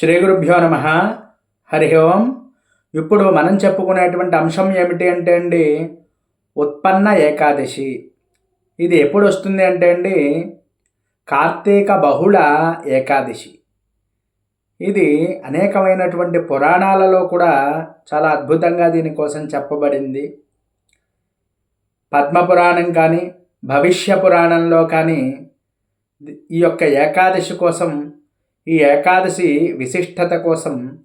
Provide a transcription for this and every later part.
శ్రీ గురుభ్యో నమ. హరి ఓం. ఇప్పుడు మనం చెప్పుకునేటువంటి అంశం ఏమిటి అంటే అండి ఉత్పన్న ఏకాదశి. ఇది ఎప్పుడు వస్తుంది అంటే అండి కార్తీక బహుళ ఏకాదశి. ఇది అనేకమైనటువంటి పురాణాలలో కూడా చాలా అద్భుతంగా దీనికోసం చెప్పబడింది. పద్మపురాణం కానీ భవిష్య పురాణంలో కానీ ఈ యొక్క ఏకాదశి కోసం ఈ ఏకాదశి విశిష్టత కోసం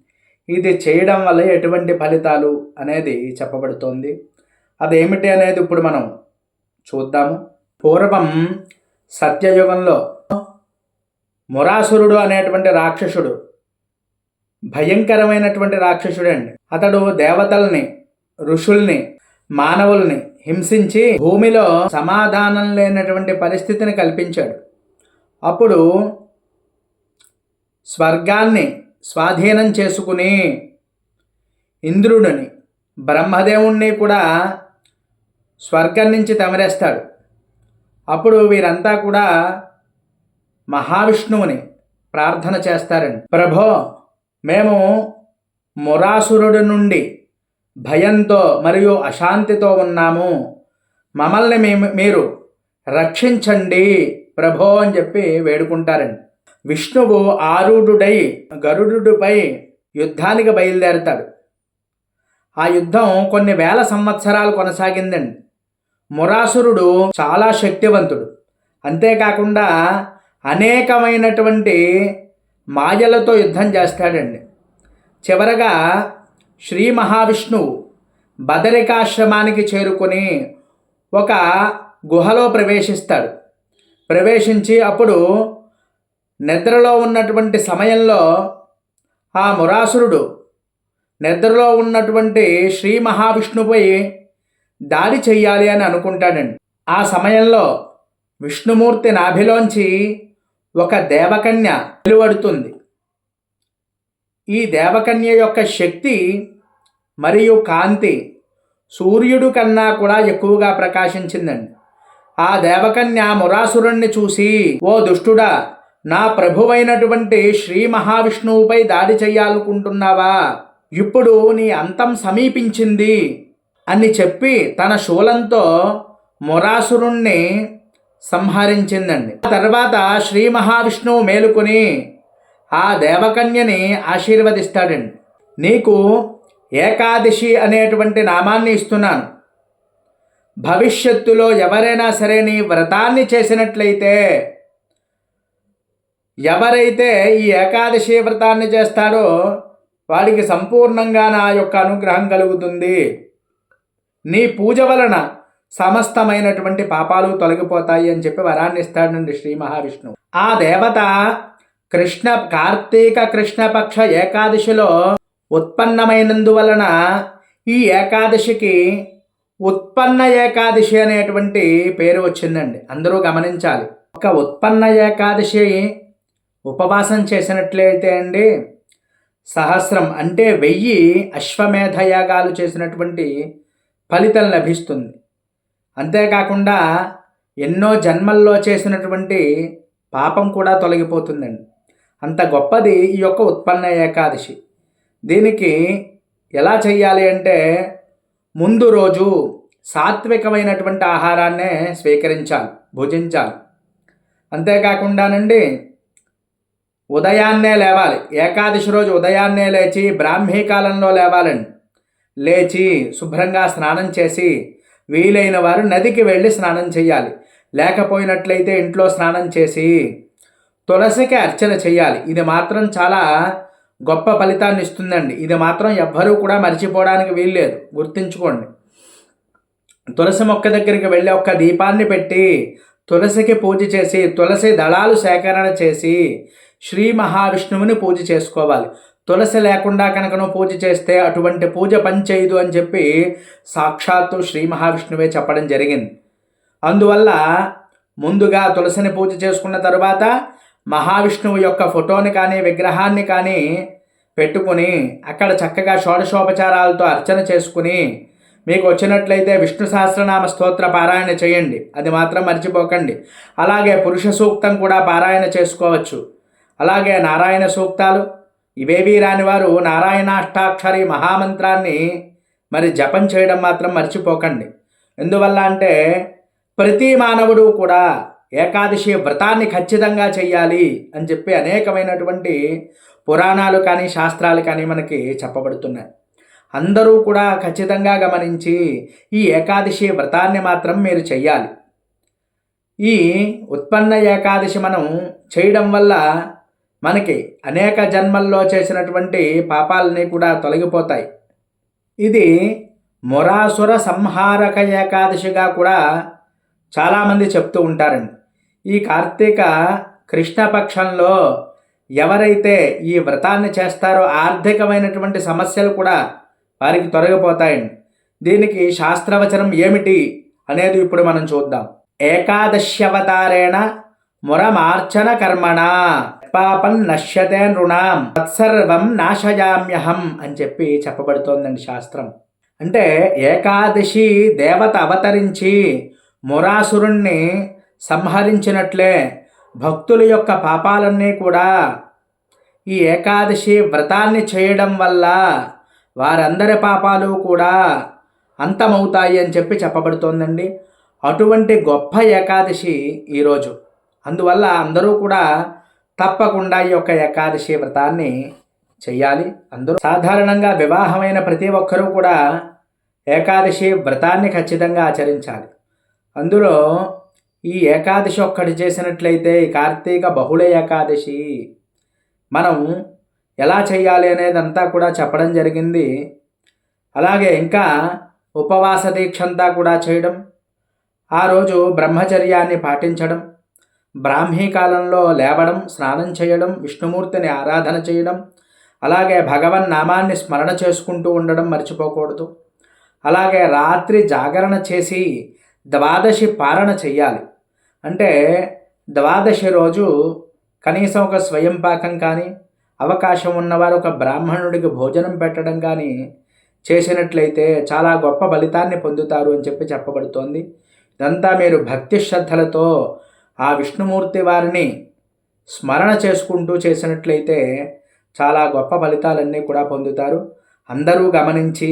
ఇది చేయడం వల్ల ఎటువంటి ఫలితాలు అనేది చెప్పబడుతోంది. అదేమిటి అనేది ఇప్పుడు మనం చూద్దాము. పూర్వం సత్యయుగంలో మురాసురుడు అనేటువంటి రాక్షసుడు భయంకరమైనటువంటి రాక్షసుడు అండి. అతడు దేవతల్ని ఋషుల్ని మానవుల్ని హింసించి భూమిలో సమాధానం లేనటువంటి పరిస్థితిని కల్పించాడు. అప్పుడు స్వర్గాన్ని స్వాధీనం చేసుకుని ఇంద్రుడిని బ్రహ్మదేవుణ్ణి కూడా స్వర్గం నుంచి తమరేస్తాడు. అప్పుడు వీరంతా కూడా మహావిష్ణువుని ప్రార్థన చేస్తారండి. ప్రభో మేము మురాసురుడి నుండి భయంతో మరియు అశాంతితో ఉన్నాము. మమ్మల్ని మేము మీరు రక్షించండి ప్రభో అని చెప్పి వేడుకుంటారండి. విష్ణువు ఆరుడుడై గరుడుపై యుద్ధానికి బయలుదేరతాడు. ఆ యుద్ధం కొన్ని వేల సంవత్సరాలు కొనసాగిందండి. మురాసురుడు చాలా శక్తివంతుడు. అంతేకాకుండా అనేకమైనటువంటి మాయలతో యుద్ధం చేస్తాడండి. చివరగా శ్రీ మహావిష్ణువు బదరికాశ్రమానికి చేరుకొని ఒక గుహలో ప్రవేశిస్తాడు. ప్రవేశించి అప్పుడు నిద్రలో ఉన్నటువంటి సమయంలో ఆ మురాసురుడు నిద్రలో ఉన్నటువంటి శ్రీ మహావిష్ణుపై దాడి చెయ్యాలి అని అనుకుంటాడండి. ఆ సమయంలో విష్ణుమూర్తి నాభిలోంచి ఒక దేవకన్య వెలువడుతుంది. ఈ దేవకన్య యొక్క శక్తి మరియు కాంతి సూర్యుడు కన్నా కూడా ఎక్కువగా ప్రకాశించిందండి. ఆ దేవకన్య మురాసురుణ్ణి చూసి ఓ దుష్టుడా నా ప్రభువైనటువంటి శ్రీ మహావిష్ణువుపై దాడి చేయాలనుకుంటున్నావా ఇప్పుడు నీ అంతం సమీపించింది అని చెప్పి తన శూలంతో మురాసురుణ్ణి సంహరించిందండి. ఆ తర్వాత శ్రీ మహావిష్ణువు మేలుకొని ఆ దేవకన్యని ఆశీర్వదిస్తాడండి. నీకు ఏకాదశి అనేటువంటి నామాన్ని ఇస్తున్నాను. భవిష్యత్తులో ఎవరైనా సరే నీ వ్రతాన్ని చేసినట్లయితే ఎవరైతే ఈ ఏకాదశి వ్రతాన్ని చేస్తాడో వాడికి సంపూర్ణంగా నా యొక్క అనుగ్రహం కలుగుతుంది. నీ పూజ వలన సమస్తమైనటువంటి పాపాలు తొలగిపోతాయి అని చెప్పి వరాన్ని ఇస్తాడండి శ్రీ మహావిష్ణువు. ఆ దేవత కృష్ణ కార్తీక కృష్ణపక్ష ఏకాదశిలో ఉత్పన్నమైనందువలన ఈ ఏకాదశికి ఉత్పన్న ఏకాదశి అనేటువంటి పేరు వచ్చిందండి. అందరూ గమనించాలి. ఒక ఉత్పన్న ఏకాదశి ఉపవాసం చేసినట్లయితే అండి సహస్రం అంటే వెయ్యి అశ్వమేధ యాగాలు చేసినటువంటి ఫలితం లభిస్తుంది. అంతేకాకుండా ఎన్నో జన్మల్లో చేసినటువంటి పాపం కూడా తొలగిపోతుందండి. అంత గొప్పది ఈ యొక్క ఉత్పన్న ఏకాదశి. దీనికి ఎలా చెయ్యాలి అంటే ముందు రోజు సాత్వికమైనటువంటి ఆహారాన్నే స్వీకరించాలి భుజించాలి. అంతేకాకుండానండి ఉదయాన్నే లేవాలి. ఏకాదశి రోజు ఉదయాన్నే లేచి బ్రాహ్మీ కాలంలో లేవాలండి. లేచి శుభ్రంగా స్నానం చేసి వీలైన వారు నదికి వెళ్ళి స్నానం చేయాలి. లేకపోయినట్లయితే ఇంట్లో స్నానం చేసి తులసికి అర్చన చేయాలి. ఇది మాత్రం చాలా గొప్ప ఫలితాన్ని ఇస్తుందండి. ఇది మాత్రం ఎవ్వరూ కూడా మర్చిపోవడానికి వీల్లేదు. గుర్తుంచుకోండి. తులసి మొక్క దగ్గరికి వెళ్ళి ఒక దీపాన్ని పెట్టి తులసికి పూజ చేసి తులసి దళాలు సేకరణ చేసి శ్రీ మహావిష్ణువుని పూజ చేసుకోవాలి. తులసి లేకుండా కనుక నువ్వు పూజ చేస్తే అటువంటి పూజ పనిచేయదు అని చెప్పి సాక్షాత్తు శ్రీ మహావిష్ణువే చెప్పడం జరిగింది. అందువల్ల ముందుగా తులసిని పూజ చేసుకున్న తర్వాత మహావిష్ణువు యొక్క ఫోటోని కానీ విగ్రహాన్ని కానీ పెట్టుకుని అక్కడ చక్కగా షోడశోపచారాలతో అర్చన చేసుకుని మీకు వచ్చినట్లయితే విష్ణు సహస్రనామ స్తోత్ర పారాయణ చేయండి. అది మాత్రం మర్చిపోకండి. అలాగే పురుష సూక్తం కూడా పారాయణ చేసుకోవచ్చు. అలాగే నారాయణ సూక్తాలు. ఇవేవీ రానివారు నారాయణాష్టాక్షరి మహామంత్రాన్ని మరి జపం చేయడం మాత్రం మర్చిపోకండి. ఎందువల్ల అంటే ప్రతి మానవుడు కూడా ఏకాదశి వ్రతాన్ని ఖచ్చితంగా చేయాలి అని చెప్పి అనేకమైనటువంటి పురాణాలు కానీ శాస్త్రాలు కానీ మనకి చెప్పబడుతున్నాయి. అందరూ కూడా ఖచ్చితంగా గమనించి ఈ ఏకాదశి వ్రతాన్ని మాత్రం మీరు చెయ్యాలి. ఈ ఉత్పన్న ఏకాదశి మనం చేయడం వల్ల మనకి అనేక జన్మల్లో చేసినటువంటి పాపాలని కూడా తొలగిపోతాయి. ఇది మొరాసుర సంహారక ఏకాదశిగా కూడా చాలామంది చెప్తూ ఉంటారండి. ఈ కార్తీక కృష్ణపక్షంలో ఎవరైతే ఈ వ్రతాన్ని చేస్తారో ఆర్థికమైనటువంటి సమస్యలు కూడా వారికి తొలగిపోతాయండి. దీనికి శాస్త్రవచనం ఏమిటి అనేది ఇప్పుడు మనం చూద్దాం. ఏకాదశ్యవతారేణ మురమార్చన కర్మణ. పాపం నశ్యతే నృణాం తత్సర్వం నాశయామ్యహం అని చెప్పి చెప్పబడుతోందండి శాస్త్రం. అంటే ఏకాదశి దేవత అవతరించి మురాసురుణ్ణి సంహరించినట్లే భక్తుల యొక్క పాపాలన్నీ కూడా ఈ ఏకాదశి వ్రతాన్ని చేయడం వల్ల వారందరి పాపాలు కూడా అంతమవుతాయి అని చెప్పి చెప్పబడుతోందండి. అటువంటి గొప్ప ఏకాదశి ఈరోజు. అందువల్ల అందరూ కూడా తప్పకుండా ఈ యొక్క ఏకాదశి వ్రతాన్ని చేయాలి అందరూ సాధారణంగా వివాహమైన ప్రతి ఒక్కరూ కూడా ఏకాదశి వ్రతాన్ని ఖచ్చితంగా ఆచరించాలి. అందులో ఈ ఏకాదశి ఒక్కటి చేసినట్లయితే ఈ కార్తీక బహుళ ఏకాదశి మనం ఎలా చేయాలి అనేది అంతా కూడా చెప్పడం జరిగింది. అలాగే ఇంకా ఉపవాస దీక్ష అంతా కూడా చేయడం ఆ రోజు బ్రహ్మచర్యాన్ని పాటించడం బ్రాహ్మీ కాలంలో లేవడం స్నానం చేయడం విష్ణుమూర్తిని ఆరాధన చేయడం అలాగే భగవన్ నామాన్ని స్మరణ చేసుకుంటూ ఉండడం మర్చిపోకూడదు. అలాగే రాత్రి జాగరణ చేసి ద్వాదశి పారణ చెయ్యాలి. అంటే ద్వాదశి రోజు కనీసం ఒక స్వయం పాకం కానీ అవకాశం ఉన్నవారు ఒక బ్రాహ్మణుడికి భోజనం పెట్టడం కానీ చేసినట్లయితే చాలా గొప్ప ఫలితాన్ని పొందుతారు అని చెప్పి చెప్పబడుతోంది. ఇదంతా మీరు భక్తి శ్రద్ధలతో ఆ విష్ణుమూర్తి వారిని స్మరణ చేసుకుంటూ చేసినట్లయితే చాలా గొప్ప ఫలితాలన్నీ కూడా పొందుతారు. అందరూ గమనించి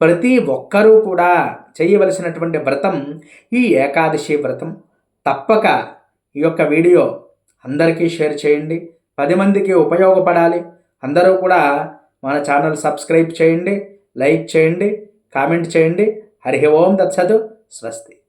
ప్రతి ఒక్కరూ కూడా చేయవలసినటువంటి వ్రతం ఈ ఏకాదశి వ్రతం. తప్పక ఈ యొక్క వీడియో అందరికీ షేర్ చేయండి. పది మందికి ఉపయోగపడాలి. అందరూ కూడా మన ఛానల్ సబ్స్క్రైబ్ చేయండి లైక్ చేయండి కామెంట్ చేయండి. హరి ఓం దత్సదు స్వస్తి.